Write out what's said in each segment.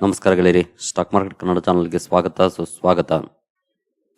ನಮಸ್ಕಾರ ಗೆಳೆಯರಿ stock market Kannada ಚಾನಲ್ಗೆ ಸ್ವಾಗತ, ಸುಸ್ವಾಗತ.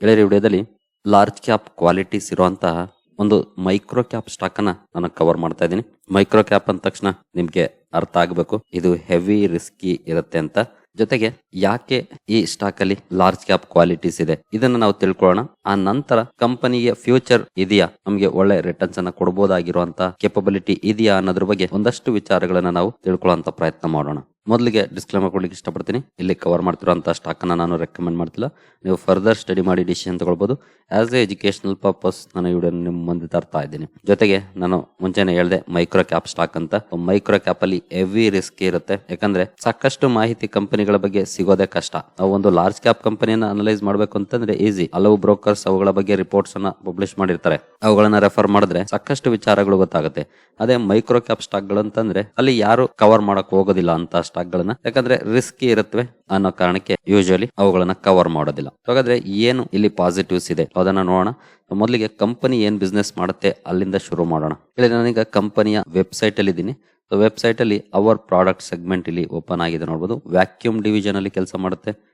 ಗೆಳೆಯರಿ ವಿಡಿಯೋದಲ್ಲಿ ಲಾರ್ಜ್ ಕ್ಯಾಪ್ ಕ್ವಾಲಿಟೀಸ್ ಇರುವಂತಹ ಒಂದು ಮೈಕ್ರೋ ಕ್ಯಾಪ್ ಸ್ಟಾಕ್ ಅನ್ನ ನಾನು ಕವರ್ ಮಾಡ್ತಾ ಇದ್ದೀನಿ. ಮೈಕ್ರೋ ಕ್ಯಾಪ್ ಅಂದ ತಕ್ಷಣ ನಿಮ್ಗೆ ಅರ್ಥ ಆಗಬೇಕು. ಇದು ಹೆವಿ ರಿಸ್ಕಿ ಇರುತ್ತೆ ಅಂತ. ಜೊತೆಗೆ ಯಾಕೆ ಈ ಸ್ಟಾಕ್ ಅಲ್ಲಿ ಲಾರ್ಜ್ ಕ್ಯಾಪ್ ಕ್ವಾಲಿಟೀಸ್ ಇದೆ? ಇದನ್ನ ನಾವು ತಿಳ್ಕೊಳ್ಳೋಣ. ಆ ನಂತರ ಕಂಪನಿಗೆ ಫ್ಯೂಚರ್ ಇದೆಯಾ? ನಮಗೆ ಒಳ್ಳೆ ರಿಟರ್ನ್ಸ್ ಅನ್ನ ಕೊಡಬಹುದಾಗಿರುವಂತಹ ಕೆಪಬಿಲಿಟಿ ಇದೆಯಾ ಅನ್ನೋದ್ರ ಬಗ್ಗೆ ಒಂದಷ್ಟು ವಿಚಾರಗಳನ್ನ ನಾವು ತಿಳ್ಕೊಳ್ಳುವಂತ ಪ್ರಯತ್ನ ಮಾಡೋಣ. ಮೊದಲಿಗೆ ಡಿಸ್ಕ್ಲೇಮರ್ ಕೊಡ್ಲಿಕ್ಕೆ ಇಷ್ಟಪಡ್ತೀನಿ. ಇಲ್ಲಿ ಕವರ್ ಮಾಡ್ತಿರೋಂಥ ಸ್ಟಾಕ್ ಅನ್ನ ನಾನು ರೆಕಮೆಂಡ್ ಮಾಡ್ತಿಲ್ಲ. ನೀವು ಫರ್ದರ್ ಸ್ಟಡಿ ಮಾಡಿ ಡಿಸಿಷನ್ ತಗೊಳ್ಬೋದು. ಆಸ್ ಎ ಎಜುಕೇಶನಲ್ ಪರ್ಪಸ್ ನಾನು ಇವಿಡಿಯೋ ನಿಮ್ಮ ಮುಂದೆ ತರ್ತಾ ಇದ್ದೀನಿ. ಜೊತೆಗೆ ನಾನು ಮುಂಚೆನೆ ಹೇಳ್ದೆ ಮೈಕ್ರೋ ಕ್ಯಾಪ್ ಸ್ಟಾಕ್ ಅಂತ. ಮೈಕ್ರೋ ಕ್ಯಾಪ್ ಅಲ್ಲಿ ಹೆವಿ ರಿಸ್ಕ್ ಇರುತ್ತೆ. ಯಾಕಂದ್ರೆ ಸಾಕಷ್ಟು ಮಾಹಿತಿ ಕಂಪನಿಗಳ ಬಗ್ಗೆ ಸಿಗೋದೇ ಕಷ್ಟ. ನಾವು ಒಂದು ಲಾರ್ಜ್ ಕ್ಯಾಪ್ ಕಂಪನಿಯನ್ನು ಅನಲೈಸ್ ಮಾಡಬೇಕು ಅಂತಂದ್ರೆ ಈಸಿ ಹಲವು ಬ್ರೋಕರ್ಸ್ ಅವುಗಳ ಬಗ್ಗೆ ರಿಪೋರ್ಟ್ಸ್ ಅನ್ನ ಪಬ್ಲಿಷ್ ಮಾಡಿರ್ತಾರೆ. ಅವುಗಳನ್ನ ರೆಫರ್ ಮಾಡಿದ್ರೆ ಸಾಕಷ್ಟು ವಿಚಾರಗಳು ಗೊತ್ತಾಗುತ್ತೆ. ಅದೇ ಮೈಕ್ರೋ ಕ್ಯಾಪ್ ಸ್ಟಾಕ್ಗಳು ಅಂತಂದ್ರೆ ಅಲ್ಲಿ ಯಾರು ಕವರ್ ಮಾಡಕ್ ಹೋಗೋದಿಲ್ಲ ಅಂತ ಗಳನ್ನ ಯಾಕಂದ್ರೆ ರಿಸ್ಕಿ ಇರುತ್ತವೆ ಅನ್ನೋ ಕಾರಣಕ್ಕೆ ಯೂಶಲಿ ಅವುಗಳನ್ನ ಕವರ್ ಮಾಡೋದಿಲ್ಲ. ಹಾಗಾದ್ರೆ ಏನು ಇಲ್ಲಿ ಪಾಸಿಟಿವ್ಸ್ ಇದೆ? ಅದನ್ನ ನೋಡೋಣ. ಮೊದಲಿಗೆ ಕಂಪನಿ ಏನ್ ಬಿಸ್ನೆಸ್ ಮಾಡುತ್ತೆ ಅಲ್ಲಿಂದ ಶುರು ಮಾಡೋಣ. ಇಲ್ಲಿ ನಾನೀಗ ಕಂಪನಿಯ ವೆಬ್ಸೈಟ್ ಅಲ್ಲಿ ಇದ್ದೀನಿ. ವೆಬ್ಸೈಟ್ ಅಲ್ಲಿ ಅವರ್ ಪ್ರಾಡಕ್ಟ್ ಸೆಗ್ಮೆಂಟ್ ಇಲ್ಲಿ ಓಪನ್ ಆಗಿದೆ ನೋಡಬಹುದು ವ್ಯಾಕ್ಯೂಮ್ ಡಿವಿಷನ್ ಅಲ್ಲಿ ಕೆಲಸ ಮಾಡುತ್ತೆ.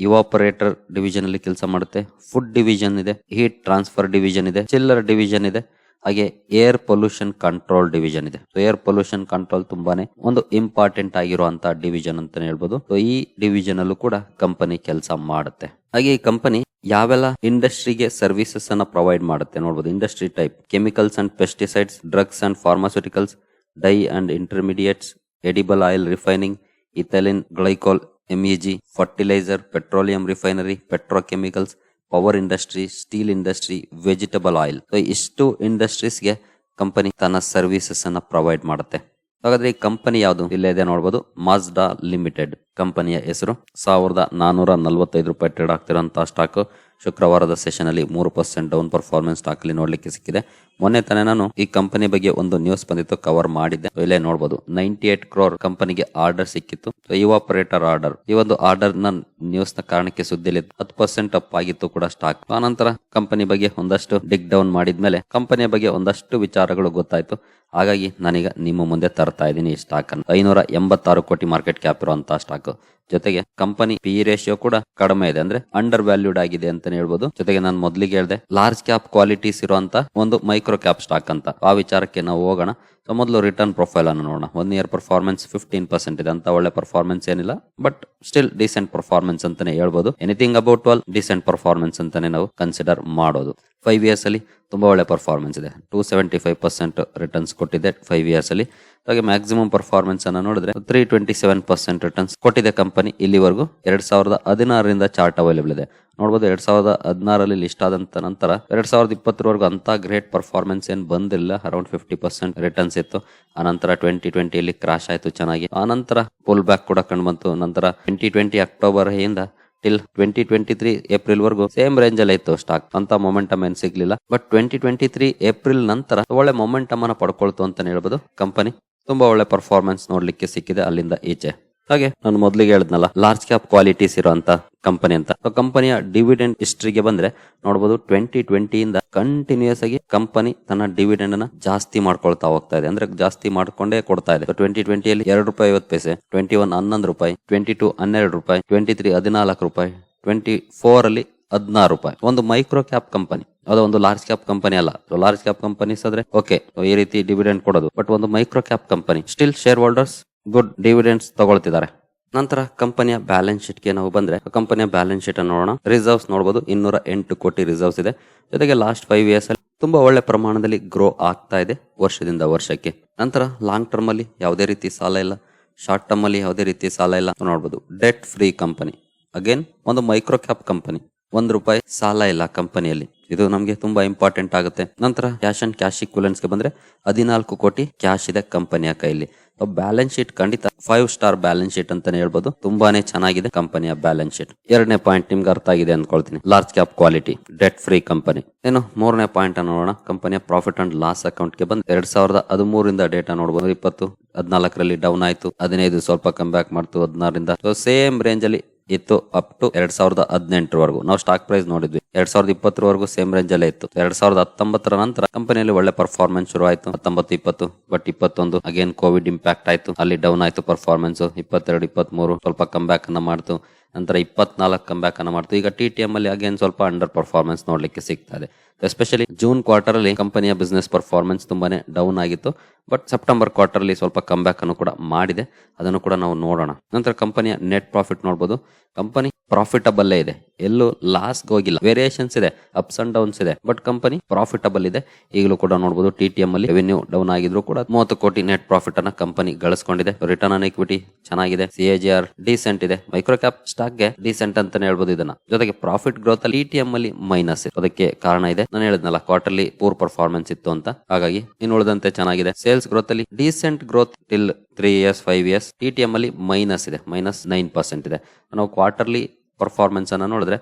ಇವಾಪರೇಟರ್ ಡಿವಿಷನ್ ಅಲ್ಲಿ ಕೆಲಸ ಮಾಡುತ್ತೆ. ಫುಡ್ ಡಿವಿಷನ್ ಇದೆ. ಹೀಟ್ ಟ್ರಾನ್ಸ್ಫರ್ ಡಿವಿಷನ್ ಇದೆ. ಚಿಲ್ಲರ್ ಡಿವಿಷನ್ ಇದೆ. ಹಾಗೆ ಏರ್ ಪೊಲ್ಯೂಷನ್ ಕಂಟ್ರೋಲ್ ಡಿವಿಷನ್ ಇದೆ. ಏರ್ ಪೊಲ್ಯೂಷನ್ ಕಂಟ್ರೋಲ್ ತುಂಬಾನೇ ಒಂದು ಇಂಪಾರ್ಟೆಂಟ್ ಆಗಿರುವಂತಹ ಡಿವಿಷನ್ ಅಂತಾನೆ ಹೇಳ್ಬೋದು. ಸೊ ಈ ಡಿವಿಜನ್ ಅಲ್ಲೂ ಕೂಡ ಕಂಪನಿ ಕೆಲಸ ಮಾಡುತ್ತೆ. ಹಾಗೆ ಈ ಕಂಪನಿ ಯಾವೆಲ್ಲ ಇಂಡಸ್ಟ್ರಿಗೆ ಸರ್ವಿಸಸ್ ಅನ್ನ ಪ್ರೊವೈಡ್ ಮಾಡುತ್ತೆ ನೋಡಬಹುದು industry type chemicals and pesticides drugs and pharmaceuticals dye and intermediates edible oil refining ethylene glycol MEG fertiliser petroleum refinery petrochemicals power industry steel industry vegetable oil ಇಷ್ಟು ಇಂಡಸ್ಟ್ರೀಸ್ಗೆ ಕಂಪನಿ ತನ್ನ services ಅನ್ನ provide ಮಾಡುತ್ತೆ. ಹಾಗಾದ್ರೆ ಈ company ಯಾವುದು? ಇಲ್ಲೇ ಇದೆ ನೋಡಬಹುದು ಮಾಜ್ಡಾ ಲಿಮಿಟೆಡ್ ಕಂಪನಿಯ ಹೆಸರು. ಸಾವಿರದ ನಾನೂರ ನಲವತ್ತೈದು ರೂಪಾಯಿ ಟ್ರೇಡ್ ಆಗ್ತಿರುವಂತಹ ಸ್ಟಾಕ್ ಶುಕ್ರವಾರದ ಸೆಷನ್ ಅಲ್ಲಿ ಮೂರು ಪರ್ಸೆಂಟ್ ಡೌನ್ ಪರ್ಫಾರ್ಮೆನ್ಸ್ ಸ್ಟಾಕ್ ಅಲ್ಲಿ ನೋಡ್ಲಿಕ್ಕೆ ಸಿಕ್ಕಿದೆ. ಮೊನ್ನೆ ತಾನೇ ನಾನು ಈ ಕಂಪನಿ ಬಗ್ಗೆ ಒಂದು ನ್ಯೂಸ್ ಬಂದಿತ್ತು ಕವರ್ ಮಾಡಿದ್ದೆ. ಇಲ್ಲಿ ನೋಡಬಹುದು ನೈಂಟಿ ಏಟ್ ಕ್ರೋರ್ ಕಂಪನಿಗೆ ಆರ್ಡರ್ ಸಿಕ್ಕಿತ್ತು. ಇವಾಪರೇಟರ್ ಆರ್ಡರ್ ಈ ಒಂದು ಆರ್ಡರ್ನ ನ್ಯೂಸ್ನ ಕಾರಣಕ್ಕೆ ಸುದ್ದಿಲಿ ಹತ್ತು ಪರ್ಸೆಂಟ್ ಅಪ್ ಆಗಿತ್ತು ಕೂಡ ಸ್ಟಾಕ್ ಆನಂತರ ಕಂಪನಿ ಬಗ್ಗೆ ಒಂದಷ್ಟು ಡಿಗ್ ಡೌನ್ ಮಾಡಿದ್ಮೇಲೆ ಕಂಪನಿಯ ಬಗ್ಗೆ ಒಂದಷ್ಟು ವಿಚಾರಗಳು ಗೊತ್ತಾಯ್ತು. ಹಾಗಾಗಿ ನಾನೀಗ ನಿಮ್ಮ ಮುಂದೆ ತರ್ತಾ ಇದ್ದೀನಿ ಈ ಸ್ಟಾಕ್ ಅನ್ನು. ಐನೂರ ಎಂಬತ್ತಾರು ಕೋಟಿ ಮಾರ್ಕೆಟ್ ಕ್ಯಾಪ್ ಇರುವಂತಹ ಸ್ಟಾಕ್ ಜೊತೆಗೆ ಕಂಪನಿ ಪಿ ರೇಷಿಯೋ ಕೂಡ ಕಡಿಮೆ ಇದೆ. ಅಂದ್ರೆ ಅಂಡರ್ ವ್ಯಾಲ್ಯೂಡ್ ಆಗಿದೆ ಅಂತಾನೆ ಹೇಳ್ಬೋದು. ಜೊತೆಗೆ ನಾನು ಮೊದಲಿಗೆ ಹೇಳಿದೆ ಲಾರ್ಜ್ ಕ್ಯಾಪ್ ಕ್ವಾಲಿಟೀಸ್ ಇರುವಂತ ಒಂದು ಮೈಕ್ರೋ ಕ್ಯಾಪ್ ಸ್ಟಾಕ್ ಅಂತ. ಆ ವಿಚಾರಕ್ಕೆ ನಾವು ಹೋಗೋಣ. ಸೊ, ಮೊದಲು ರಿಟರ್ನ್ ಪ್ರೊಫೈಲ್ ಅನ್ನು ನೋಡೋಣ. One year performance fifteen percent ಇದೆ ಅಂತ ಒಳ್ಳೆ ಪರ್ಫಾರ್ಮೆನ್ಸ್ ಏನಿಲ್ಲ. ಬಟ್ ಸ್ಟಿಲ್ ಡಿಸೆಂಟ್ ಪರ್ಫಾರ್ಮೆನ್ಸ್ ಅಂತಾನೆ ಹೇಳ್ಬೋದು. Anything about twelve decent performance ಅಂತಾನೆ ನಾವು ಕನ್ಸಿಡರ್ ಮಾಡೋದು. ಫೈವ್ ಇಯರ್ಸ್ ಅಲ್ಲಿ ತುಂಬಾ ಒಳ್ಳೆ ಪರ್ಫಾರ್ಮೆನ್ಸ್ ಇದೆ. Two seventy five percent returns ಕೊಟ್ಟಿದೆ ಫೈವ್ ಇಯರ್ಸ್ ಅಲ್ಲಿ. ಹಾಗೆ ಮ್ಯಾಕ್ಸಿಮಮ್ ಪರ್ಫಾರ್ಮೆನ್ಸ್ ಅನ್ನ ನೋಡಿದ್ರೆ three twenty seven percent returns ಕೊಟ್ಟಿದೆ ಕಂಪನಿ ಇಲ್ಲಿವರೆಗೂ ಎರಡ್ ಸಾವಿರದ ಹದಿನಾರರಿಂದ ಚಾರ್ಟ್ ಅವೈಲೇಬಲ್ ಇದೆ. ನೋಡಬಹುದು ಎರಡ್ ಸಾವಿರದ ಹದಿನಾರಲ್ಲಿ ಲಿಸ್ಟ್ ಆದಂತ ನಂತರ ಎರಡ್ ಸಾವಿರದ ಇಪ್ಪತ್ತರವರೆಗೂ ಅಂತ ಗ್ರೇಟ್ ಪರ್ಫಾರ್ಮೆನ್ಸ್ ಏನ್ ಬಂದಿಲ್ಲ. ಅರೌಂಡ್ ಫಿಫ್ಟಿ ಪರ್ಸೆಂಟ್ ರಿಟರ್ನ್ಸ್ ಇತ್ತು. ಆನಂತರ ಟ್ವೆಂಟಿ ಟ್ವೆಂಟಿಯಲ್ಲಿ ಕ್ರಾಶ್ ಆಯಿತು ಚೆನ್ನಾಗಿ. ಆನಂತರ ಪುಲ್ ಬ್ಯಾಕ್ ಕೂಡ ಕಂಡು ಬಂತು. ನಂತರ ಟ್ವೆಂಟಿ ಟ್ವೆಂಟಿ ಅಕ್ಟೋಬರ್ ಇಂದ till twenty twenty three April ವರೆಗೂ ಸೇಮ್ ರೇಂಜ್ ಅಲ್ಲಿ ಇತ್ತು ಸ್ಟಾಕ್ ಅಂತ ಮೊಮೆಂಟಮ್ ಏನ್ ಸಿಗ್ಲಿಲ್ಲ. But twenty twenty three April ನಂತರ ಒಳ್ಳೆ ಮೊಮೆಂಟಮ್ ಅನ್ನ ಪಡ್ಕೊಳ್ತು ಅಂತ ಹೇಳ್ಬೋದು ಕಂಪನಿ ತುಂಬಾ ಒಳ್ಳೆ ಪರ್ಫಾರ್ಮೆನ್ಸ್ ನೋಡ್ಲಿಕ್ಕೆ ಸಿಕ್ಕಿದೆ ಅಲ್ಲಿಂದ ಈಚೆ. ಹಾಗೆ ನಾನು ಮೊದಲಿಗೆ ಹೇಳಿದ್ನಲ್ಲ ಲಾರ್ಜ್ ಕ್ಯಾಪ್ ಕ್ವಾಲಿಟೀಸ್ ಇರುವಂತ ಕಂಪನಿ ಅಂತ. ಕಂಪನಿಯ ಡಿವಿಡೆಂಡ್ ಹಿಸ್ಟ್ರಿಗೆ ಬಂದ್ರೆ ನೋಡಬಹುದು ಟ್ವೆಂಟಿ ಟ್ವೆಂಟಿಯಿಂದ ಕಂಟಿನ್ಯೂಸ್ ಆಗಿ ಕಂಪನಿ ತನ್ನ ಡಿವಿಡೆಂಡ್ ಅನ್ನ ಜಾಸ್ತಿ ಮಾಡ್ಕೊಳ್ತಾ ಹೋಗ್ತಾ ಇದೆ. ಅಂದ್ರೆ ಜಾಸ್ತಿ ಮಾಡ್ಕೊಂಡೇ ಕೊಡ್ತಾ ಇದೆ. ಟ್ವೆಂಟಿ ಟ್ವೆಂಟಿಯಲ್ಲಿ ಎರಡು ರೂಪಾಯಿ ಐವತ್ತು ಪೈಸೆ ಟ್ವೆಂಟಿ ಒನ್ ಹನ್ನೊಂದು ರೂಪಾಯಿ ಟ್ವೆಂಟಿ ಟು ಹನ್ನೆರಡು ರೂಪಾಯಿ ಟ್ವೆಂಟಿ ತ್ರೀ ಹದಿನಾಲ್ಕು ರೂಪಾಯಿ ಟ್ವೆಂಟಿ ಫೋರ್ ಅಲ್ಲಿ ಹದಿನಾರು ರೂಪಾಯಿ. ಒಂದು ಮೈಕ್ರೋ ಕ್ಯಾಪ್ ಕಂಪನಿ ಅದು ಒಂದು ಲಾರ್ಜ್ ಕ್ಯಾಪ್ ಕಂಪನಿ ಅಲ್ಲ. ಲಾರ್ಜ್ ಕ್ಯಾಪ್ ಕಂಪನೀಸ್ ಆದ್ರೆ ಓಕೆ ಈ ರೀತಿ ಡಿವಿಡೆಂಡ್ ಕೊಡೋದು. ಬಟ್ ಒಂದು micro cap company still shareholders good dividends ತಗೊಳ್ತಿದ್ದಾರೆ. ನಂತರ ಕಂಪನಿಯ ಬ್ಯಾಲೆನ್ಸ್ ಶೀಟ್ಗೆ ನಾವು ಬಂದ್ರೆ ಕಂಪನಿಯ ಬ್ಯಾಲೆನ್ಸ್ ಶೀಟ್ ಅನ್ನು ನೋಡೋಣ. ರಿಸರ್ವ್ಸ್ ನೋಡಬಹುದು ಇನ್ನೂರ ಎಂಟು ಕೋಟಿ ರಿಸರ್ವ್ಸ್ ಇದೆ. ಜೊತೆಗೆ ಲಾಸ್ಟ್ ಫೈವ್ ಇಯರ್ಸ್ ಅಲ್ಲಿ ತುಂಬಾ ಒಳ್ಳೆ ಪ್ರಮಾಣದಲ್ಲಿ ಗ್ರೋ ಆಗ್ತಾ ಇದೆ, ವರ್ಷದಿಂದ ವರ್ಷಕ್ಕೆ. ನಂತರ ಲಾಂಗ್ ಟರ್ಮ್ ಅಲ್ಲಿ ಯಾವುದೇ ರೀತಿ ಸಾಲ ಇಲ್ಲ. ಶಾರ್ಟ್ ಟರ್ಮ್ ಅಲ್ಲಿ ಯಾವುದೇ ರೀತಿ ಸಾಲ ಇಲ್ಲ ನೋಡಬಹುದು ಡೆಟ್ ಫ್ರೀ ಕಂಪನಿ ಅಗೇನ್ ಒಂದು ಮೈಕ್ರೋ ಕ್ಯಾಪ್ ಕಂಪನಿ ಒಂದ್ ರೂಪಾಯಿ ಸಾಲ ಇಲ್ಲ ಕಂಪನಿಯಲ್ಲಿ ಇದು ನಮಗೆ ತುಂಬಾ ಇಂಪಾರ್ಟೆಂಟ್ ಆಗುತ್ತೆ. ನಂತರ ಕ್ಯಾಶ್ ಅಂಡ್ ಕ್ಯಾಶ್ ಇಕ್ವಲೆನ್ಸ್ಗೆ ಬಂದ್ರೆ ಹದಿನಾಲ್ಕು ಕೋಟಿ ಕ್ಯಾಶ್ ಇದೆ ಕಂಪನಿಯ ಕೈಲಿ. ಬ್ಯಾಲೆನ್ಸ್ ಶೀಟ್ ಖಂಡಿತ ಫೈವ್ ಸ್ಟಾರ್ ಬ್ಯಾಲೆನ್ಸ್ ಶೀಟ್ ಅಂತಾನೆ ಹೇಳ್ಬೋದು. ತುಂಬಾನೇ ಚೆನ್ನಾಗಿದೆ ಕಂಪನಿಯ ಬ್ಯಾಲೆನ್ಸ್ ಶೀಟ್ ಎರಡನೇ ಪಾಯಿಂಟ್ ನಿಮ್ಗೆ ಅರ್ಥ ಆಗಿದೆ ಅನ್ಕೊಳ್ತೀನಿ. Large cap quality debt free company ಏನು ಮೂರನೇ ಪಾಯಿಂಟ್ ನೋಡೋಣ. ಕಂಪನಿಯ ಪ್ರಾಫಿಟ್ ಅಂಡ್ ಲಾಸ್ ಅಕೌಂಟ್ಗೆ ಬಂದ್ ಎರಡ್ ಸಾವಿರದ ಹದಿಮೂರಿಂದ ಡೇಟಾ ನೋಡಬಹುದು ಇಪ್ಪತ್ತು, ಹದಿನಾಲ್ಕರಲ್ಲಿ ಡೌನ್ ಆಯ್ತು. ಹದಿನೈದು ಸ್ವಲ್ಪ ಕಮ್ ಬ್ಯಾಕ್ ಮಾಡ್ತು. ಹದಿನಾರರಿಂದ. ಸೇಮ್ ರೇಂಜ್ ಅಲ್ಲಿ ಇತ್ತು ಅಪ್ ಟು ಎರಡ್ ಸಾವಿರದ ಹದಿನೆಂಟರವರೆಗೂ. ನಾವು ಸ್ಟಾಕ್ ಪ್ರೈಸ್ ನೋಡಿದ್ವಿ. ಎರಡ್ ಸಾವಿರದ ಇಪ್ಪತ್ತರವರೆಗೂ ಸೇಮ್ ರೇಂಜ್ ಅಲ್ಲೇ ಇತ್ತು. ಎರಡ್ ಸಾವಿರದ ಹತ್ತೊಂಬತ್ತರ ನಂತರ ಕಂಪನಿಯಲ್ಲಿ ಒಳ್ಳೆ ಪರ್ಫಾರ್ಮೆನ್ಸ್ ಶುರು ಆಯ್ತು ಹತ್ತೊಂಬತ್ತು, ಇಪ್ಪತ್ತು ಬಟ್ ಇಪ್ಪತ್ತೊಂದು ಅಗೇನ್ ಕೋವಿಡ್ ಇಂಪ್ಯಾಕ್ಟ್ ಆಯ್ತು. ಅಲ್ಲಿ ಡೌನ್ ಆಯ್ತು ಪರ್ಫಾರ್ಮೆನ್ಸ್ ಇಪ್ಪತ್ತೆರಡು, ಇಪ್ಪತ್ಮೂರು, ಸ್ವಲ್ಪ ಕಮ್ ಬ್ಯಾಕ್ ಅನ್ನ ಮಾಡ್ತು. ನಂತರ ಇಪ್ಪತ್ನಾಲ್ಕು ಕಂಬ್ಯಾಕ್ ಅನ್ನು ಮಾಡ್ತು. ಈಗ ಟಿ ಟಿ ಎಂ ಅಲ್ಲಿ ಅಗೇನ್ ಸ್ವಲ್ಪ ಅಂಡರ್ ಪರ್ಫಾರ್ಮೆನ್ಸ್ ನೋಡ್ಲಿಕ್ಕೆ ಸಿಗ್ತಾ ಇದೆ. ಎಸ್ಪೆಷಲಿ ಜೂನ್ ಕ್ವಾರ್ಟರ್ ಅಲ್ಲಿ ಕಂಪನಿಯ ಬಿಸ್ನೆಸ್ ಪರ್ಫಾರ್ಮೆನ್ಸ್ ತುಂಬಾನೇ ಡೌನ್ ಆಗಿತ್ತು. ಬಟ್ ಸೆಪ್ಟೆಂಬರ್ ಕ್ವಾರ್ಟರ್ ಅಲ್ಲಿ ಸ್ವಲ್ಪ ಕಂಬ್ಯಾಕ್ ಅನ್ನು ಕೂಡ ಮಾಡಿದೆ. ಅದನ್ನು ಕೂಡ ನಾವು ನೋಡೋಣ. ನಂತರ ಕಂಪನಿಯ ನೆಟ್ ಪ್ರಾಫಿಟ್ ನೋಡಬಹುದು ಕಂಪನಿ ಪ್ರಾಫಿಟಬಲ್ ಇದೆ. ಎಲ್ಲೂ ಲಾಸ್ ಹೋಗಿಲ್ಲ. ವೇರಿಯೇಷನ್ಸ್ ಇದೆ ಅಪ್ಸ್ ಅಂಡ್ ಡೌನ್ಸ್ ಇದೆ. ಬಟ್ ಕಂಪನಿ ಪ್ರಾಫಿಟಬಲ್ ಇದೆ. ಈಗಲೂ ಕೂಡ ನೋಡಬಹುದು ಟಿ ಟಿ ಎಂ ಅಲ್ಲಿ ರೆವೆನ್ಯೂ ಡೌನ್ ಆಗಿದ್ರು ಕೂಡ ಮೂವತ್ತು ಕೋಟಿ ನೆಟ್ ಪ್ರಾಫಿಟ್ ಅನ್ನ ಕಂಪನಿ ಗಳಿಸ್ಕೊಂಡಿದೆ. ರಿಟರ್ನ್ ಆನ್ ಇಕ್ವಿಟಿ ಚೆನ್ನಾಗಿದೆ. C A G R decent ಇದೆ. ಮೈಕ್ರೋ ಕ್ಯಾಪ್ ಸ್ಟಾಕ್ಗೆ ಡಿಸೆಂಟ್ ಅಂತಾನೆ ಹೇಳ್ಬೋದು ಇದನ್ನ. ಜೊತೆಗೆ ಪ್ರಾಫಿಟ್ ಗ್ರೋತ್ ಅಲ್ಲಿ ಟಿ ಎಂ ಅಲ್ಲಿ ಮೈನಸ್ ಅದಕ್ಕೆ ಕಾರಣ ಇದೆ. ನಾನು ಹೇಳಿದ್ನಲ್ಲ ಕ್ವಾರ್ಟರ್ಲಿ ಪೂರ್ ಪರ್ಫಾರ್ಮೆನ್ಸ್ ಇತ್ತು ಅಂತ. ಹಾಗಾಗಿ ಇನ್ನು ಉಳಿದಂತೆ ಚೆನ್ನಾಗಿದೆ. ಸೇಲ್ಸ್ ಗ್ರೋತ್ ಅಲ್ಲಿ decent growth till three years five years T T M ಅಲ್ಲಿ ಮೈನಸ್ ಇದೆ. ಮೈನಸ್ ನೈನ್ ಪರ್ಸೆಂಟ್ ಇದೆ. ನಾವು ಕ್ವಾರ್ಟರ್ಲಿ ಪರ್ಫಾರ್ಮೆನ್ಸ್ ಅನ್ನು ನೋಡಿದ್ರೆ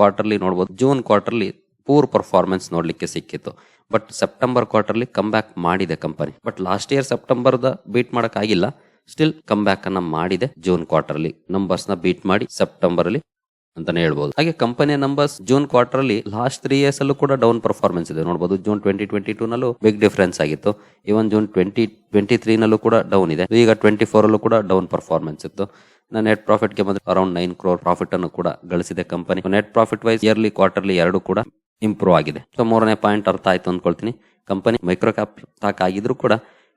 ಕ್ವಾರ್ಟರ್ಲಿ ನೋಡ್ಬೋದು. ಜೂನ್ ಕ್ವಾರ್ಟರ್ಲಿ ಪೂರ್ ಪರ್ಫಾರ್ಮೆನ್ಸ್ ನೋಡಲಿಕ್ಕೆ ಸಿಕ್ಕಿತ್ತು. But September quarterly come back ಮಾಡಿದೆ ಕಂಪನಿ ಬಟ್ ಲಾಸ್ಟ್ ಇಯರ್ ಸೆಪ್ಟೆಂಬರ್ದ ಬೀಟ್ ಮಾಡೋಕ್ಕಾಗಿಲ್ಲ ಸ್ಟಿಲ್ ಕಮ್ ಬ್ಯಾಕ್ ಅನ್ನ ಮಾಡಿದೆ ಜೂನ್ ಕ್ವಾರ್ಟರ್ಲಿ ನಂಬರ್ಸ್ನ ಬೀಟ್ ಮಾಡಿ ಸೆಪ್ಟೆಂಬರ್ ಅಲ್ಲಿ ಅಂತಾನೆ ಹೇಳ್ಬೋದು. ಹಾಗೆ ಕಂಪನಿಯ ನಂಬರ್ಸ್ ಜೂನ್ ಕ್ವಾರ್ಟರ್ ಅಲ್ಲಿ ಲಾಸ್ಟ್ ತ್ರೀ ಇಯರ್ಸ್ ಅಲ್ಲೂ ಕೂಡ ಡೌನ್ ಪರ್ಫಾರ್ಮೆನ್ಸ್ ಇದೆ. ನೋಡಬಹುದು ಜೂನ್ ಟ್ವೆಂಟಿ ಟ್ವೆಂಟಿ ಟೂ ನಲ್ಲೂ ಬಿಗ್ ಡಿಫರೆನ್ಸ್ ಆಗಿತ್ತು. Even June twenty twenty three ನಲ್ಲೂ ಕೂಡ ಡೌನ್ ಇದೆ. ಈಗ ಟ್ವೆಂಟಿ ಫೋರ್ ಅಲ್ಲೂ ಕೂಡ ಡೌನ್ ಪರ್ಫಾರ್ಮೆನ್ಸ್ ಇತ್ತು. ನೆಟ್ ಪ್ರಾಫಿಟ್ಗೆ ಬಂದ್ರೆ ಅರೌಂಡ್ ನೈನ್ ಕ್ರೋರ್ ಪ್ರಾಫಿಟ್ ಅನ್ನು ಕೂಡ ಗಳಿಸಿದೆ company net profit wise yearly quarterly ಎರಡು ಕೂಡ ಇಂಪ್ರೂವ್ ಆಗಿದೆ. ಸೊ ಮೂರನೇ ಪಾಯಿಂಟ್ ಅರ್ಥ ಆಯ್ತು ಅಂದ್ಕೊಳ್ತೀನಿ ಕಂಪನಿ ಮೈಕ್ರೋ ಕ್ಯಾಪ್ ಸ್ಟಾಕ್ ಆಗಿದ್ರು ಕೂಡ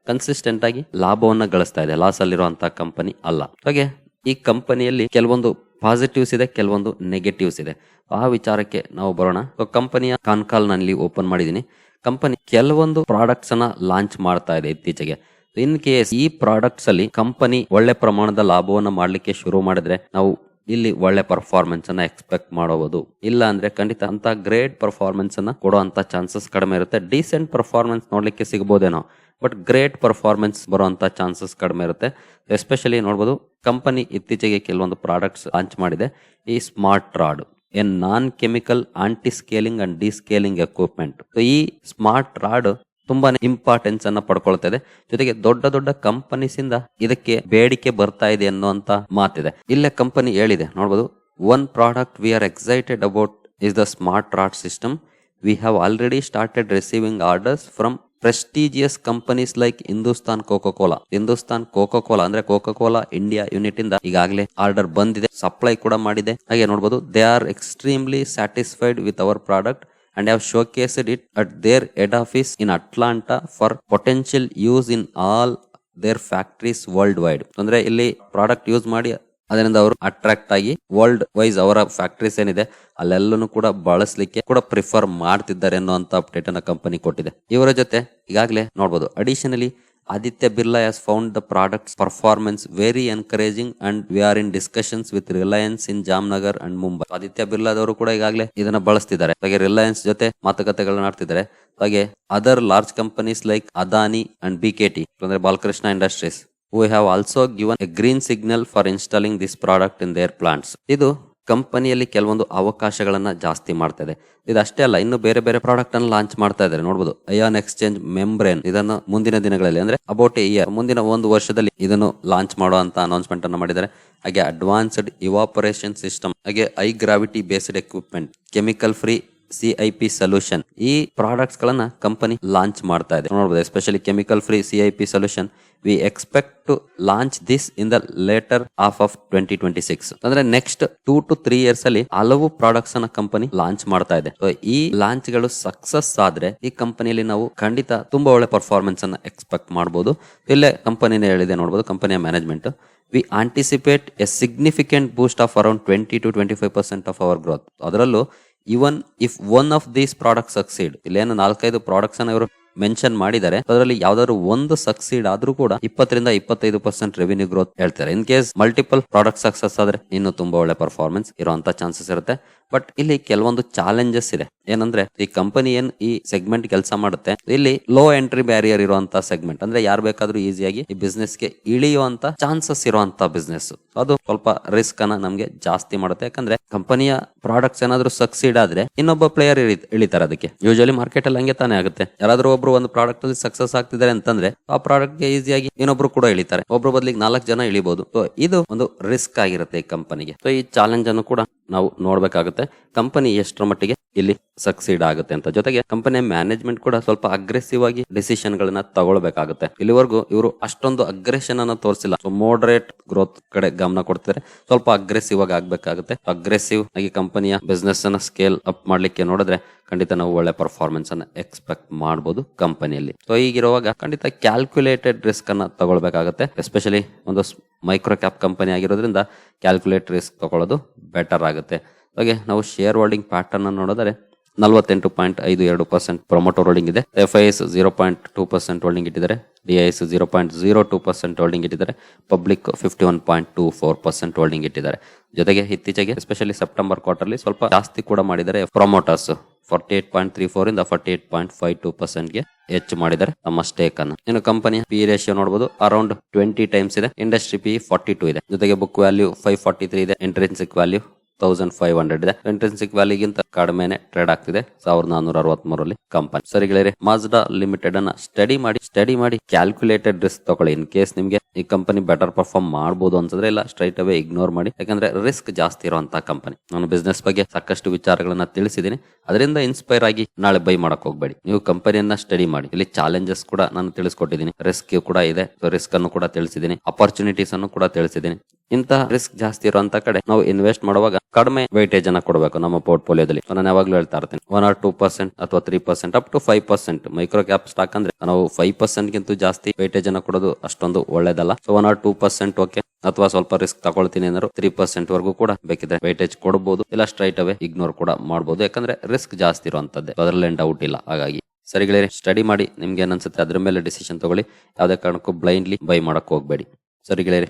ಕನ್ಸಿಸ್ಟೆಂಟ್ ಆಗಿ ಲಾಭವನ್ನ ಗಳಿಸ್ತಾ ಇದೆ. ಲಾಸ್ ಅಲ್ಲಿರುವಂತಹ ಕಂಪನಿ ಅಲ್ಲ. ಹಾಗೆ, ಈ ಕಂಪನಿಯಲ್ಲಿ ಕೆಲವೊಂದು ಪಾಸಿಟಿವ್ಸ್ ಇದೆ, ಕೆಲವೊಂದು ನೆಗೆಟಿವ್ಸ್ ಇದೆ. ಆ ವಿಚಾರಕ್ಕೆ ನಾವು ಬರೋಣ. ಸೊ ಕಂಪನಿಯ ಕಾನ್ಕಾಲ್ ಓಪನ್ ಮಾಡಿದೀನಿ ಕಂಪನಿ ಕೆಲವೊಂದು ಪ್ರಾಡಕ್ಟ್ಸ್ ಅನ್ನ ಲಾಂಚ್ ಮಾಡ್ತಾ ಇದೆ ಇತ್ತೀಚೆಗೆ. ಇನ್ ಕೇಸ್ ಈ ಪ್ರಾಡಕ್ಟ್ಸ್ ಅಲ್ಲಿ ಕಂಪನಿ ಒಳ್ಳೆ ಪ್ರಮಾಣದ ಲಾಭವನ್ನ ಮಾಡ್ಲಿಕ್ಕೆ ಶುರು ಮಾಡಿದ್ರೆ ನಾವು ಇಲ್ಲಿ ಒಳ್ಳೆ ಪರ್ಫಾರ್ಮೆನ್ಸ್ ಅನ್ನ ಎಕ್ಸ್ಪೆಕ್ಟ್ ಮಾಡಬಹುದು ಇಲ್ಲ ಅಂದ್ರೆ ಖಂಡಿತ ಅಂತ ಗ್ರೇಟ್ ಪರ್ಫಾರ್ಮೆನ್ಸ್ ಅನ್ನ ಕೊಡುವಂತ ಚಾನ್ಸಸ್ ಕಡಿಮೆ ಇರುತ್ತೆ. ಡೀಸೆಂಟ್ ಪರ್ಫಾರ್ಮೆನ್ಸ್ ನೋಡ್ಲಿಕ್ಕೆ ಸಿಗಬಹುದೇನೋ ಬಟ್ ಗ್ರೇಟ್ ಪರ್ಫಾರ್ಮೆನ್ಸ್ ಬರುವಂತ ಚಾನ್ಸಸ್ ಕಡಿಮೆ ಇರುತ್ತೆ. ಎಸ್ಪೆಷಲಿ ನೋಡಬಹುದು ಕಂಪನಿ ಇತ್ತೀಚೆಗೆ ಕೆಲವೊಂದು ಪ್ರಾಡಕ್ಟ್ಸ್ ಲಾಂಚ್ ಮಾಡಿದೆ. ಈ smart rod an non chemical anti scaling and descaling equipment ಈ ಸ್ಮಾರ್ಟ್ ರಾಡ್ ತುಂಬಾನೇ ಇಂಪಾರ್ಟೆನ್ಸ್ ಅನ್ನ ಪಡ್ಕೊಳ್ತಾ ಇದೆ ಜೊತೆಗೆ ದೊಡ್ಡ ದೊಡ್ಡ ಕಂಪನೀಸ್ ಇಂದ ಇದಕ್ಕೆ ಬೇಡಿಕೆ ಬರ್ತಾ ಇದೆ ಅನ್ನುವಂತ ಮಾತಿದೆ. ಇಲ್ಲೇ ಕಂಪನಿ ಹೇಳಿದೆ. ನೋಡ್ಬೋದು one product we are excited about is the smart rod system we have already started receiving orders from prestigious companies like Hindustan Coca Cola Hindustan Coca Cola ಅಂದ್ರೆ ಕೋಕೋ ಕೋಲಾ ಇಂಡಿಯಾ ಯೂನಿಟ್ ಇಂದ ಈಗಾಗಲೇ order ಬಂದಿದೆ. Supply ಕೂಡ ಮಾಡಿದೆ. ಹಾಗೆ ನೋಡಬಹುದು they are extremely satisfied with our product and have showcased it at their head office in Atlanta for potential use in all their factories worldwide. ಅಂದ್ರೆ ಇಲ್ಲಿ product use ಮಾಡಿ ಅದರಿಂದ ಅವರು ಅಟ್ರಾಕ್ಟ್ ಆಗಿ ವರ್ಲ್ಡ್ ವೈಸ್ ಅವರ ಫ್ಯಾಕ್ಟ್ರೀಸ್ ಏನಿದೆ ಅಲ್ಲೆಲ್ಲೂ ಕೂಡ ಬಳಸಲಿಕ್ಕೆ ಕೂಡ ಪ್ರಿಫರ್ ಮಾಡ್ತಿದ್ದಾರೆ ಅನ್ನುವಂತ ಅಪ್ಡೇಟ್ ಅನ್ನ ಕಂಪನಿ ಕೊಟ್ಟಿದೆ ಇವರ ಜೊತೆ ಈಗಾಗಲೇ ನೋಡಬಹುದು additionally Aditya Birla has found the products performance very encouraging and we are in discussions with Reliance in Jamnagar and Mumbai Aditya ಬಿರ್ಲಾದವರು ಕೂಡ ಈಗಾಗಲೇ ಇದನ್ನ ಬಳಸ್ತಿದ್ದಾರೆ. ಹಾಗೆ ರಿಲಯನ್ಸ್ ಜೊತೆ ಮಾತುಕತೆಗಳನ್ನ ಆಡ್ತಿದ್ದಾರೆ. ಹಾಗೆ other large companies like Adani and B K T ಅಂದ್ರೆ Balkrishna Industries we have also given a green signal for installing this product in their plants ಇದು ಕಂಪನಿಯಲ್ಲಿ ಕೆಲವೊಂದು ಅವಕಾಶಗಳನ್ನು ಜಾಸ್ತಿ ಮಾಡ್ತಾ ಇದೆ ಇದಷ್ಟೇ ಅಲ್ಲ, ಇನ್ನು ಬೇರೆ ಬೇರೆ ಪ್ರಾಡಕ್ಟ್ ಅನ್ನು ಲಾಂಚ್ ಮಾಡ್ತಾ ಇದ್ದಾರೆ ನೋಡಬಹುದು ಅಯಾನ್ ಎಕ್ಸ್ಚೇಂಜ್ ಮೆಂಬ್ರೇನ್ ಇದನ್ನು ಮುಂದಿನ ದಿನಗಳಲ್ಲಿ ಅಂದ್ರೆ ಅಬೌಟ್ ಎ ಇಯರ್ ಮುಂದಿನ ಒಂದು ವರ್ಷದಲ್ಲಿ ಇದನ್ನು ಲಾಂಚ್ ಮಾಡುವಂತ ಅನೌನ್ಸ್ಮೆಂಟ್ ಅನ್ನು ಮಾಡಿದ್ದಾರೆ. ಹಾಗೆ ಅಡ್ವಾನ್ಸ್ಡ್ ಇವಾಪರೇಷನ್ ಸಿಸ್ಟಮ್ ಹಾಗೆ I gravity based equipment chemical free CIP solution ಈ ಪ್ರಾಡಕ್ಟ್ಸ್ ಗಳನ್ನ ಕಂಪನಿ ಲಾಂಚ್ ಮಾಡ್ತಾ ಇದೆ. ನೋಡಬಹುದು especially chemical free CIP solution we expect to launch this in the latter of of twenty twenty six ಅಂದ್ರೆ next two to three years ಅಲ್ಲಿ ಹಲವು products ಅನ್ನ company launch ಮಾಡ್ತಾ ಇದೆ. ಈ ಲಾಂಚ್ಗಳು ಸಕ್ಸಸ್ ಆದ್ರೆ ಈ ಕಂಪನಿಯಲ್ಲಿ ನಾವು ಖಂಡಿತ ತುಂಬಾ ಒಳ್ಳೆ ಪರ್ಫಾರ್ಮೆನ್ಸ್ ಅನ್ನ ಎಕ್ಸ್ಪೆಕ್ಟ್ ಮಾಡಬಹುದು ಇಲ್ಲೇ ಕಂಪನಿನೇ ಹೇಳಿದೆ ನೋಡಬಹುದು ಕಂಪನಿಯ management we anticipate a significant boost of around twenty to twenty five percent of our growth ಅದರಲ್ಲೂ even if one of these product succeed ಇಲ್ಲೇನು ನಾಲ್ಕೈದು ಪ್ರಾಡಕ್ಟ್ಸ್ ಅನ್ನ ಇವರು ಮೆನ್ಷನ್ ಮಾಡಿದ್ದಾರೆ. ಅದರಲ್ಲಿ ಯಾವ್ದಾದ್ರು ಒಂದು ಸಕ್ಸೀಡ್ ಆದ್ರೂ ಕೂಡ ಇಪ್ಪತ್ತರಿಂದ ಇಪ್ಪತ್ತೈದು ಪರ್ಸೆಂಟ್ ರೆವಿನ್ಯೂ ಗ್ರೋತ್ ಹೇಳ್ತಾರೆ. In case multiple product success ಆದ್ರೆ ಇನ್ನು ತುಂಬಾ ಒಳ್ಳೆ ಪರ್ಫಾರ್ಮೆನ್ಸ್ ಇರುವಂತ ಚಾನ್ಸಸ್ ಇರುತ್ತೆ. ಬಟ್ ಇಲ್ಲಿ ಕೆಲವೊಂದು ಚಾಲೆಂಜಸ್ ಇದೆ. ಏನಂದ್ರೆ, ಈ ಕಂಪನಿ ಏನ್ ಈ ಸೆಗ್ಮೆಂಟ್ ಕೆಲಸ ಮಾಡುತ್ತೆ, ಇಲ್ಲಿ ಲೋ ಎಂಟ್ರಿ ಬ್ಯಾರಿಯರ್ ಇರುವಂತಹ ಸೆಗ್ಮೆಂಟ್ ಅಂದ್ರೆ ಯಾರು ಬೇಕಾದ್ರೂ ಈಸಿಯಾಗಿ ಈ ಬಿಸ್ನೆಸ್ಗೆ ಇಳಿಯುವಂತ ಚಾನ್ಸಸ್ ಇರುವಂತ ಬಿಸ್ನೆಸ್ ಅದು ಸ್ವಲ್ಪ ರಿಸ್ಕ್ ಅನ್ನ ನಮ್ಗೆ ಜಾಸ್ತಿ ಮಾಡುತ್ತೆ. ಯಾಕಂದ್ರೆ ಕಂಪನಿಯ ಪ್ರಾಡಕ್ಟ್ಸ್ ಏನಾದ್ರು ಸಕ್ಸೀಡ್ ಆದ್ರೆ ಇನ್ನೊಬ್ಬ ಪ್ಲೇಯರ್ ಇಳಿತಾರೆ ಅದಕ್ಕೆ. ಯೂಶಲಿ ಮಾರ್ಕೆಟ್ ಅಲ್ಲಿ ಹಂಗೆ ತಾನೇ ಆಗುತ್ತೆ. ಯಾರಾದ್ರೂ ಒಬ್ರು ಒಂದು ಪ್ರಾಡಕ್ಟ್ ಅಲ್ಲಿ ಸಕ್ಸಸ್ ಆಗ್ತಿದ್ದಾರೆ ಅಂತಂದ್ರೆ, ಆ ಪ್ರಾಡಕ್ಟ್ಗೆ ಈಸಿಯಾಗಿ ಇನ್ನೊಬ್ರು ಕೂಡ ಇಳಿತಾರೆ. ಒಬ್ರು ಬದಲಿಗೆ ನಾಲ್ಕು ಜನ ಇಳಿಬಹುದು ಇದು ಒಂದು ರಿಸ್ಕ್ ಆಗಿರುತ್ತೆ ಈ ಕಂಪನಿಗೆ ಸೊ ಈ ಚಾಲೆಂಜ್ ಅನ್ನು ಕೂಡ ನಾವು ನೋಡ್ಬೇಕಾಗುತ್ತೆ. ಕಂಪನಿ ಎಷ್ಟರ ಮಟ್ಟಿಗೆ ಇಲ್ಲಿ ಸಕ್ಸೀಡ್ ಆಗುತ್ತೆ ಅಂತ. ಜೊತೆಗೆ ಕಂಪನಿ ಮ್ಯಾನೇಜ್ಮೆಂಟ್ ಕೂಡ ಸ್ವಲ್ಪ ಅಗ್ರೆಸಿವ್ ಆಗಿ ಡಿಸಿಷನ್ ಗಳನ್ನ ತಗೊಳ್ಬೇಕಾಗುತ್ತೆ. ಇಲ್ಲಿವರೆಗೂ ಇವರು ಅಷ್ಟೊಂದು ಅಗ್ರೆಷನ್ ಅನ್ನ ತೋರಿಸಿಲ್ಲ. ಸೊ ಮೋಡರೇಟ್ ಗ್ರೋತ್ ಕಡೆ ಗಮನ ಕೊಡ್ತಾರೆ ಸ್ವಲ್ಪ ಅಗ್ರೆಸಿವ್ ಆಗಿ ಆಗ್ಬೇಕಾಗುತ್ತೆ. ಅಗ್ರೆಸಿವ್ ಆಗಿ ಕಂಪನಿಯ ಬಿಸ್ನೆಸ್ ಅನ್ನ ಸ್ಕೇಲ್ ಅಪ್ ಮಾಡ್ಲಿಕ್ಕೆ ನೋಡಿದ್ರೆ ಖಂಡಿತ ನಾವು ಒಳ್ಳೆ ಪರ್ಫಾರ್ಮೆನ್ಸ್ ಅನ್ನ ಎಕ್ಸ್ಪೆಕ್ಟ್ ಮಾಡಬಹುದು ಕಂಪನಿಯಲ್ಲಿ ಸೊ ಈಗಿರುವಾಗ ಖಂಡಿತ ಕ್ಯಾಲ್ಕುಲೇಟೆಡ್ ರಿಸ್ಕ್ ಅನ್ನ ತಗೊಳ್ಬೇಕಾಗುತ್ತೆ. ಎಸ್ಪೆಷಲಿ ಒಂದು ಮೈಕ್ರೋ ಕ್ಯಾಪ್ ಕಂಪನಿ ಆಗಿರೋದ್ರಿಂದ ಕ್ಯಾಲ್ಕುಲೇಟ್ ರಿಸ್ಕ್ ತಗೊಳ್ಳೋದು ಬೆಟರ್ ಆಗುತ್ತೆ. ಹಾಗೆ ನಾವು ಶೇರ್ ಹೋಲ್ಡಿಂಗ್ ಪ್ಯಾಟರ್ನ್ ನೋಡಿದ್ರೆ ನಲವತ್ತೆಂಟು ಪಾಯಿಂಟ್ ಐದು ಎರಡು ಪರ್ಸೆಂಟ್ ಪ್ರೊಮೋಟರ್ ಹೋಲ್ಡಿಂಗ್ ಇದೆ. F I S zero point two percent holding ಇಟ್ಟಿದ್ದಾರೆ. D I S zero point zero two percent holding ಇಟ್ಟಿದ್ದಾರೆ. Public fifty one point two four percent holding ಇಟ್ಟಿದ್ದಾರೆ. ಜೊತೆಗೆ ಇತ್ತೀಚೆಗೆ ಎಸ್ಪೆಷಲಿ ಸೆಪ್ಟೆಂಬರ್ ಕ್ವಾರ್ಟರ್ಲಿ ಸ್ವಲ್ಪ ಜಾಸ್ತಿ ಕೂಡ ಮಾಡಿದ್ದಾರೆ promoters forty eight point three four ಇಂದ forty eight point five two ಪರ್ಸೆಂಟ್ಗೆ ಹೆಚ್ಚು ಮಾಡಿದ್ದಾರೆ ತಮ್ಮ ಸ್ಟೇಕ್ ಅನ್ನು. ಇನ್ನು ಕಂಪನಿಯ ಪಿ ರೇಷಿಯೋ ನೋಡಬಹುದು ಅರೌಂಡ್ ಟ್ವೆಂಟಿ ಟೈಮ್ಸ್ ಇದೆ. ಇಂಡಸ್ಟ್ರಿ ಪಿ ಫಾರ್ಟಿ ಟೂ ಇದೆ. ಜೊತೆಗೆ book value five forty three ಇದೆ. Intrinsic value thousand five hundred ಇದೆ. ಇಂಟ್ರೆನ್ಸಿಕ್ ವ್ಯಾಲಿಗಿಂತ ಕಡಿಮೆನೆ ಟ್ರೇಡ್ ಆಗ್ತಿದೆ. ಸಾವಿರದ ನಾನೂರ ಅರವತ್ಮೂರಲ್ಲಿ ಕಂಪನಿ ಸರಿ ಗೆಳೆಯರೆ ಮಾಜ್ಡಾ ಲಿಮಿಟೆಡ್ ಅನ್ನ ಸ್ಟಡಿ ಮಾಡಿ ಸ್ಟಡಿ ಮಾಡಿ ಕ್ಯಾಲ್ಕುಲೇಟೆಡ್ ರಿಸ್ಕ್ ತಗೊಳ್ಳಿ. ಇನ್ ಕೇಸ್ ನಿಮ್ಗೆ ಈ ಕಂಪನಿ ಬೆಟರ್ ಪರ್ಫಾರ್ಮ್ ಮಾಡಬಹುದು ಅಂತಂದ್ರೆ ಇಲ್ಲ ಸ್ಟ್ರೈಟ್ ಅವೇ ಇಗ್ನೋರ್ ಮಾಡಿ. ಯಾಕಂದ್ರೆ ರಿಸ್ಕ್ ಜಾಸ್ತಿ ಇರುವಂತಹ ಕಂಪನಿ ನಾನು ಬಿಸ್ನೆಸ್ ಬಗ್ಗೆ ಸಾಕಷ್ಟು ವಿಚಾರಗಳನ್ನ ತಿಳಿಸಿದೀನಿ. ಅದರಿಂದ ಇನ್ಸ್ಪೈರ್ ಆಗಿ ನಾಳೆ ಬೈ ಮಾಡಕ್ ಹೋಗ್ಬೇಡಿ. ನೀವು ಕಂಪನಿಯನ್ನ ಸ್ಟಡಿ ಮಾಡಿ. ಇಲ್ಲಿ ಚಾಲೆಂಜಸ್ ಕೂಡ ನಾನು ತಿಳಿಸ್ಕೊಟ್ಟಿದ್ದೀನಿ ರಿಸ್ಕ್ ಕೂಡ ಇದೆ. ರಿಸ್ಕ್ ಅನ್ನು ಕೂಡ ತಿಳಿಸಿದೀನಿ. ಅಪರ್ಚುನಿಟೀಸ್ ಅನ್ನು ಕೂಡ ತಿಳಿಸಿದ್ದೀನಿ ಇಂತಹ ರಿಸ್ಕ್ ಜಾಸ್ತಿ ಇರುವಂತ ಕಡೆ ನಾವು ಇನ್ವೆಸ್ಟ್ ಮಾಡುವಾಗ ಕಡಿಮೆ ವೈಟೇಜ್ ಅನ್ನ ಕೊಡಬೇಕು ನಮ್ಮ ಪೋರ್ಟ್ಫೋಲಿಯೋದಲ್ಲಿ. ನಾನು ಯಾವಾಗ್ಲೂ ಹೇಳ್ತಾ ಇರ್ತೀನಿ ಒನ್ ಆರ್ ಟೂ ಪರ್ಸೆಂಟ್ ಅಥವಾ three percent up to five percent micro cap stock ಅಂದ್ರೆ ನಾವು ಫೈವ್ ಪರ್ಸೆಂಟ್ ಗಿಂತ ಜಾಸ್ತಿ ವೈಟೇಜ್ ಅನ್ನ ಕೊಡೋದು ಅಷ್ಟೊಂದು ಒಳ್ಳೇದಲ್ಲ. So one or two percent okay ಅಥವಾ ಸ್ವಲ್ಪ ರಿಸ್ಕ್ ತಗೊಳ್ತೀನಿ ಏನಾದ್ರು ತ್ರೀ ಪರ್ಸೆಂಟ್ ವರೆಗೂ ಕೂಡ ಬೇಕಿದ್ರೆ ವೈಟೇಜ್ ಕೊಡಬಹುದು ಇಲ್ಲ ಸ್ಟ್ರೈಟ್ ಅವೇ ಇಗ್ನೋರ್ ಕೂಡ ಮಾಡಬಹುದು ಯಾಕಂದ್ರೆ ರಿಸ್ಕ್ ಜಾಸ್ತಿ ಇರುವಂತದ್ದೇ ಅದರಲ್ಲಿ ಡೌಟ್ ಇಲ್ಲ. ಹಾಗಾಗಿ ಸರಿ ಗೆಳೆಯರೆ ಸ್ಟಡಿ ಮಾಡಿ, ನಿಮ್ಗೆ ಏನ್ ಅನ್ಸುತ್ತೆ ಅದ್ರ ಮೇಲೆ ಡಿಸಿಷನ್ ತಗೊಳ್ಳಿ. ಯಾವುದೇ ಕಾರಣಕ್ಕೂ ಬ್ಲೈಂಡ್ಲಿ ಬೈ ಮಾಡಕ್ ಹೋಗ್ಬೇಡಿ. ಸರಿ ಗೆಳೆಯರೆ.